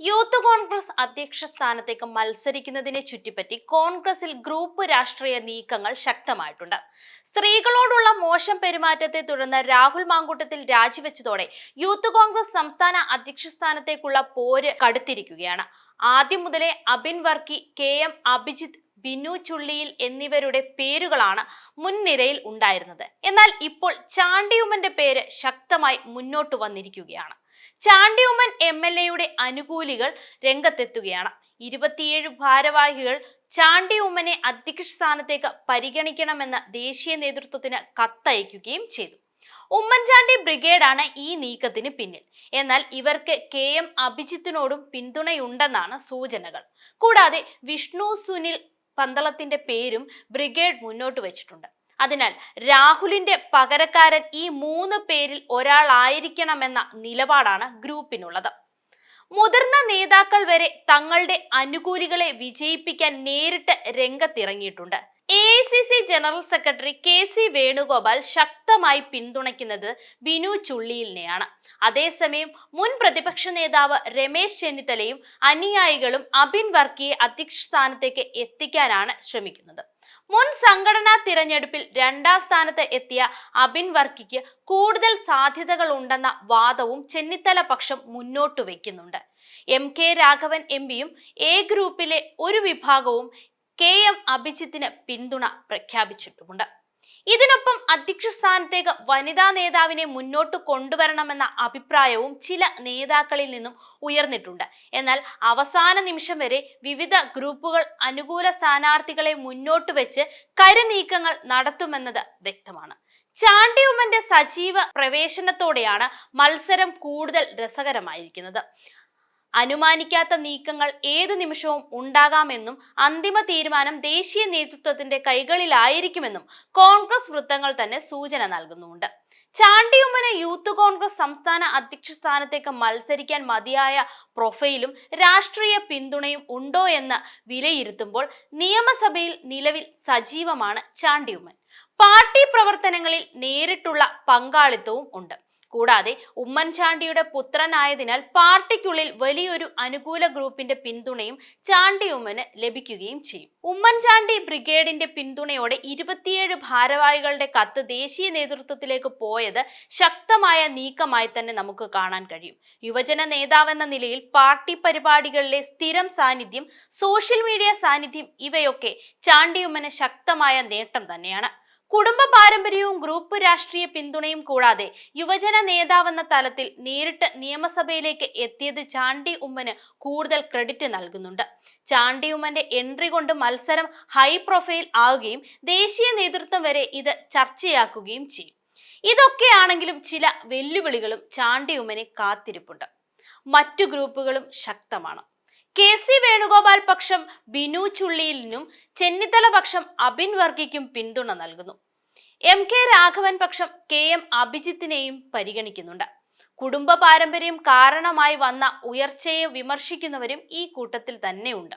Youth Congress അധ്യക്ഷ സ്ഥാനത്തേക്ക് മത്സരിക്കുന്നതിനെ ചുറ്റിപ്പറ്റി കോൺഗ്രസിൽ ഗ്രൂപ്പ് രാഷ്ട്രീയ നീക്കങ്ങൾ ശക്തമായിട്ടുണ്ട്. സ്ത്രീകളോടുള്ള മോശം പെരുമാറ്റത്തെ തുടർന്ന് രാഹുൽ മാങ്കൂട്ടത്തിൽ രാജിവെച്ചതോടെ യൂത്ത് കോൺഗ്രസ് സംസ്ഥാന അധ്യക്ഷ സ്ഥാനത്തേക്കുള്ള പോര് കടുത്തിരിക്കുകയാണ്. ആദ്യം മുതലേ അബിൻ വർക്കി കെ എം അഭിജിത്ത് ബിനു ചുള്ളിയിൽ എന്നിവരുടെ പേരുകളാണ് മുൻനിരയിൽ ഉണ്ടായിരുന്നത്. എന്നാൽ ഇപ്പോൾ ചാണ്ടിയുമ്മന്റെ പേര് ശക്തമായി മുന്നോട്ട് വന്നിരിക്കുകയാണ്. ചാണ്ടിയുമ്മൻ എം എൽ എയുടെ അനുകൂലികൾ രംഗത്തെത്തുകയാണ്. ഇരുപത്തിയേഴ് ഭാരവാഹികൾ ചാണ്ടി ഉമ്മനെ അധ്യക്ഷ സ്ഥാനത്തേക്ക് പരിഗണിക്കണമെന്ന് ദേശീയ നേതൃത്വത്തിന് കത്തയക്കുകയും ചെയ്തു. ഉമ്മൻചാണ്ടി ബ്രിഗേഡാണ് ഈ നീക്കത്തിന് പിന്നിൽ. എന്നാൽ ഇവർക്ക് കെ എം അഭിജിത്തിനോടും പിന്തുണയുണ്ടെന്നാണ് സൂചനകൾ. കൂടാതെ വിഷ്ണു സുനിൽ പന്തളത്തിന്റെ പേരും ബ്രിഗേഡ് മുന്നോട്ട് വെച്ചിട്ടുണ്ട്. അതിനാൽ രാഹുലിന്റെ പകരക്കാരൻ ഈ മൂന്ന് പേരിൽ ഒരാളായിരിക്കണമെന്ന നിലപാടാണ് ഗ്രൂപ്പിനുള്ളത്. മുതിർന്ന നേതാക്കൾ വരെ തങ്ങളുടെ അനുകൂലികളെ വിജയിപ്പിക്കാൻ നേരിട്ട് രംഗത്തിറങ്ങിയിട്ടുണ്ട്. A C C general secretary K C Venugopal ശക്തമായി പിന്തുണയ്ക്കുന്നത് ബിനു ചുള്ളിയിലിനെയാണ്. അതേസമയം മുൻ പ്രതിപക്ഷ നേതാവ് രമേശ് ചെന്നിത്തലയും അനുയായികളും അബിൻ വർക്കിയെ അധ്യക്ഷ സ്ഥാനത്തേക്ക് എത്തിക്കാനാണ് ശ്രമിക്കുന്നത്. മുൻ സംഘടനാ തിരഞ്ഞെടുപ്പിൽ രണ്ടാം സ്ഥാനത്ത് എത്തിയ അബിൻ വർക്കിക്ക് കൂടുതൽ സാധ്യതകൾ ഉണ്ടെന്ന വാദവും ചെന്നിത്തല പക്ഷം മുന്നോട്ട് വയ്ക്കുന്നുണ്ട് എം കെ രാഘവൻ എം പിയും എ ഗ്രൂപ്പിലെ ഒരു വിഭാഗവും കെ എം അഭിജിത്തിന് പിന്തുണ പ്രഖ്യാപിച്ചിട്ടുമുണ്ട്. ഇതിനൊപ്പം അധ്യക്ഷ സ്ഥാനത്തേക്ക് വനിതാ നേതാവിനെ മുന്നോട്ട് കൊണ്ടുവരണമെന്ന അഭിപ്രായവും ചില നേതാക്കളിൽ നിന്നും ഉയർന്നിട്ടുണ്ട്. എന്നാൽ അവസാന നിമിഷം വരെ വിവിധ ഗ്രൂപ്പുകൾ അനുകൂല സ്ഥാനാർത്ഥികളെ മുന്നോട്ട് വെച്ച് കരുനീക്കങ്ങൾ നടത്തുമെന്നത് വ്യക്തമാണ്. ചാണ്ടിയുമ്മന്റെ സജീവ പ്രവേശനത്തോടെയാണ് മത്സരം കൂടുതൽ രസകരമായിരിക്കുന്നത്. അനുമാനിക്കാത്ത നീക്കങ്ങൾ ഏത് നിമിഷവും ഉണ്ടാകാമെന്നും അന്തിമ തീരുമാനം ദേശീയ നേതൃത്വത്തിന്റെ കൈകളിലായിരിക്കുമെന്നും കോൺഗ്രസ് വൃത്തങ്ങൾ തന്നെ സൂചന നൽകുന്നുണ്ട് ചാണ്ടിയുമ്മന് യൂത്ത് കോൺഗ്രസ് സംസ്ഥാന അധ്യക്ഷ സ്ഥാനത്തേക്ക് മത്സരിക്കാൻ മതിയായ പ്രൊഫൈലും രാഷ്ട്രീയ പിന്തുണയും ഉണ്ടോ എന്ന് വിലയിരുത്തുമ്പോൾ നിയമസഭയിൽ നിലവിൽ സജീവമാണ് ചാണ്ടിയുമ്മൻ. പാർട്ടി പ്രവർത്തനങ്ങളിൽ നേരിട്ടുള്ള പങ്കാളിത്തവും ഉണ്ട്. കൂടാതെ ഉമ്മൻചാണ്ടിയുടെ പുത്രനായതിനാൽ പാർട്ടിക്കുള്ളിൽ വലിയൊരു അനുകൂല ഗ്രൂപ്പിന്റെ പിന്തുണയും ചാണ്ടി ഉമ്മന് ലഭിക്കുകയും ചെയ്യും. ഉമ്മൻചാണ്ടി ബ്രിഗേഡിന്റെ പിന്തുണയോടെ ഇരുപത്തിയേഴ് ഭാരവാഹികളുടെ കത്ത് ദേശീയ നേതൃത്വത്തിലേക്ക് പോയത് ശക്തമായ നീക്കമായി തന്നെ നമുക്ക് കാണാൻ കഴിയും. യുവജന നേതാവെന്ന നിലയിൽ പാർട്ടി പരിപാടികളിലെ സ്ഥിരം സാന്നിധ്യം സോഷ്യൽ മീഡിയ സാന്നിധ്യം ഇവയൊക്കെ ചാണ്ടിയുമ്മന് ശക്തമായ നേട്ടം തന്നെയാണ്. കുടുംബ പാരമ്പര്യവും ഗ്രൂപ്പ് രാഷ്ട്രീയ പിന്തുണയും കൂടാതെ യുവജന നേതാവെന്ന തലത്തിൽ നേരിട്ട് നിയമസഭയിലേക്ക് എത്തിയത് ചാണ്ടി ഉമ്മന് കൂടുതൽ ക്രെഡിറ്റ് നൽകുന്നുണ്ട്. ചാണ്ടി ഉമ്മന്റെ എൻട്രി കൊണ്ട് മത്സരം ഹൈ പ്രൊഫൈൽ ആവുകയും ദേശീയ നേതൃത്വം വരെ ഇത് ചർച്ചയാക്കുകയും ചെയ്യും. ഇതൊക്കെയാണെങ്കിലും ചില വെല്ലുവിളികളും ചാണ്ടി ഉമ്മനെ കാത്തിരിപ്പുണ്ട്. മറ്റു ഗ്രൂപ്പുകളും ശക്തമാണ്. കെ സി വേണുഗോപാൽ പക്ഷം ബിനു ചുള്ളിയിലിനും ചെന്നിത്തല പക്ഷം അബിൻ വർഗിക്കും പിന്തുണ നൽകുന്നു. എം കെ രാഘവൻ പക്ഷം കെ എം അഭിജിത്തിനെയും പരിഗണിക്കുന്നുണ്ട്. കുടുംബ പാരമ്പര്യം കാരണമായി വന്ന ഉയർച്ചയെ വിമർശിക്കുന്നവരും ഈ കൂട്ടത്തിൽ തന്നെയുണ്ട്.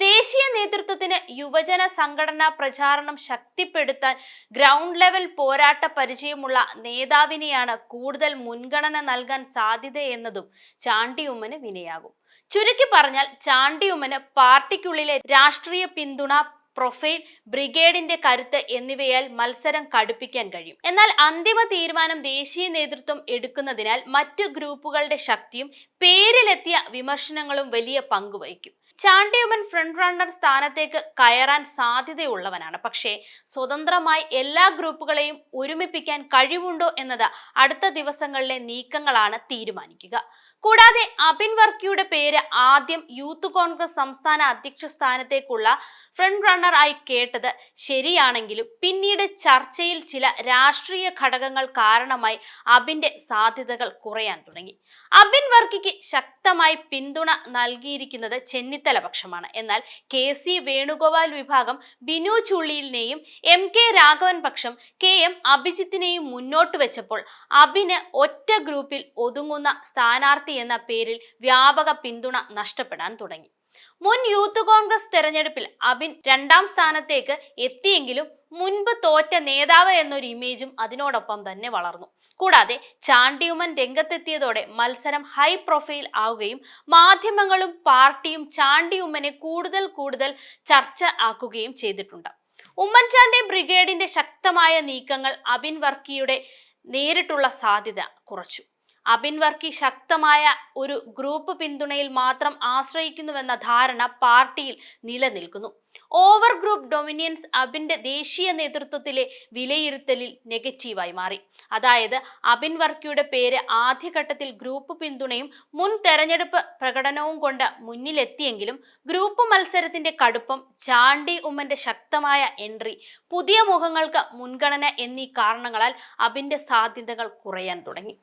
ദേശീയ നേതൃത്വത്തിന് യുവജന സംഘടനാ പ്രചാരണം ശക്തിപ്പെടുത്താൻ ഗ്രൗണ്ട് ലെവൽ പോരാട്ട പരിചയമുള്ള നേതാവിനെയാണ് കൂടുതൽ മുൻഗണന നൽകാൻ സാധ്യതയെന്നതും ചാണ്ടിയുമ്മന് വിനയാകും. ചുരുക്കി പറഞ്ഞാൽ ചാണ്ടിയുമ്മന് പാർട്ടിക്കുള്ളിലെ രാഷ്ട്രീയ പിന്തുണ പ്രൊഫൈൽ ബ്രിഗേഡിന്റെ കരുത്ത് എന്നിവയാൽ മത്സരം കടുപ്പിക്കാൻ കഴിയും. എന്നാൽ അന്തിമ തീരുമാനം ദേശീയ നേതൃത്വം എടുക്കുന്നതിനാൽ മറ്റു ഗ്രൂപ്പുകളുടെ ശക്തിയും പേരിലെത്തിയ വിമർശനങ്ങളും വലിയ പങ്കുവഹിക്കും ചാണ്ടിയുമൻ ഫ്രണ്ട് റണ്ണർ സ്ഥാനത്തേക്ക് കയറാൻ സാധ്യതയുള്ളവനാണ്. പക്ഷേ സ്വതന്ത്രമായി എല്ലാ ഗ്രൂപ്പുകളെയും ഒരുമിപ്പിക്കാൻ കഴിവുണ്ടോ എന്നത് അടുത്ത ദിവസങ്ങളിലെ നീക്കങ്ങളാണ് തീരുമാനിക്കുക. കൂടാതെ അബിൻ വർക്കിയുടെ പേര് ആദ്യം യൂത്ത് കോൺഗ്രസ് സംസ്ഥാന അധ്യക്ഷ സ്ഥാനത്തേക്കുള്ള ഫ്രണ്ട് റണ്ണർ ആയി കേട്ടത് ശരിയാണെങ്കിലും പിന്നീട് ചർച്ചയിൽ ചില രാഷ്ട്രീയ ഘടകങ്ങൾ കാരണമായി അബിന്റെ സാധ്യതകൾ കുറയാൻ തുടങ്ങി. അബിൻ വർക്കിക്ക് ശക്തമായി പിന്തുണ നൽകിയിരിക്കുന്നത് ചെന്നിത്തല പക്ഷമാണ്. എന്നാൽ കെ സി വേണുഗോപാൽ വിഭാഗം ബിനു ചുള്ളിയിലിനെയും എം കെ രാഘവൻ പക്ഷം കെ എം അഭിജിത്തിനെയും മുന്നോട്ട് വെച്ചപ്പോൾ അബിന് ഒറ്റ ഗ്രൂപ്പിൽ ഒതുങ്ങുന്ന സ്ഥാനാർത്ഥി എന്ന പേരിൽ വ്യാപക പിന്തുണ നഷ്ടപ്പെടാൻ തുടങ്ങി. മുൻ യൂത്ത് കോൺഗ്രസ് തെരഞ്ഞെടുപ്പിൽ അബിൻ രണ്ടാം സ്ഥാനത്തേക്ക് എത്തിയെങ്കിലും മുൻപ് തോറ്റ നേതാവ് എന്നൊരു ഇമേജും അതിനോടൊപ്പം തന്നെ വളർന്നു. കൂടാതെ ചാണ്ടിയുമൻ രംഗത്തെത്തിയതോടെ മത്സരം ഹൈ പ്രൊഫൈൽ ആവുകയും മാധ്യമങ്ങളും പാർട്ടിയും ചാണ്ടിയുമ്മനെ കൂടുതൽ കൂടുതൽ ചർച്ച ആക്കുകയും ചെയ്തിട്ടുണ്ട്. ഉമ്മൻചാണ്ടി ബ്രിഗേഡിന്റെ ശക്തമായ നീക്കങ്ങൾ അബിൻ വർക്കിയുടെ നേരിട്ടുള്ള സാധ്യത കുറച്ചു. അബിൻ വർക്കി ശക്തമായ ഒരു ഗ്രൂപ്പ് പിന്തുണയിൽ മാത്രം ആശ്രയിക്കുന്നുവെന്ന ധാരണ പാർട്ടിയിൽ നിലനിൽക്കുന്നു. ഓവർ ഗ്രൂപ്പ് ഡൊമിനിയൻസ് അബിന്റെ ദേശീയ നേതൃത്വത്തിലെ വിലയിരുത്തലിൽ നെഗറ്റീവായി മാറി. അതായത് അബിൻ വർക്കിയുടെ പേര് ആദ്യഘട്ടത്തിൽ ഗ്രൂപ്പ് പിന്തുണയും മുൻ തെരഞ്ഞെടുപ്പ് പ്രകടനവും കൊണ്ട് മുന്നിലെത്തിയെങ്കിലും ഗ്രൂപ്പ് മത്സരത്തിന്റെ കടുപ്പം ചാണ്ടി ഉമ്മന്റെ ശക്തമായ എൻട്രി പുതിയ മുഖങ്ങൾക്ക് മുൻഗണന എന്നീ കാരണങ്ങളാൽ അബിന്റെ സാധ്യതകൾ കുറയാൻ തുടങ്ങി.